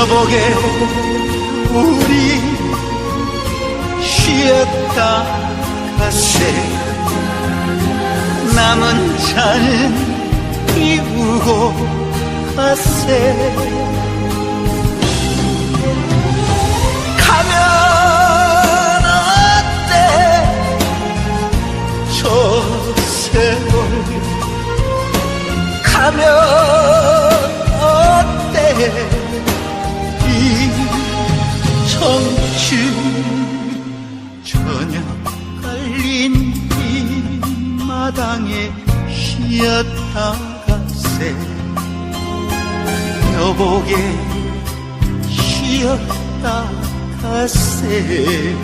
여보게 우리 쉬었다 가세 남은 잔은 비우고 가세 가면 어때? 저 세월 가면 청춘 저녁 깔린 이 마당에 쉬었다 가세. 여보게 쉬었다 가세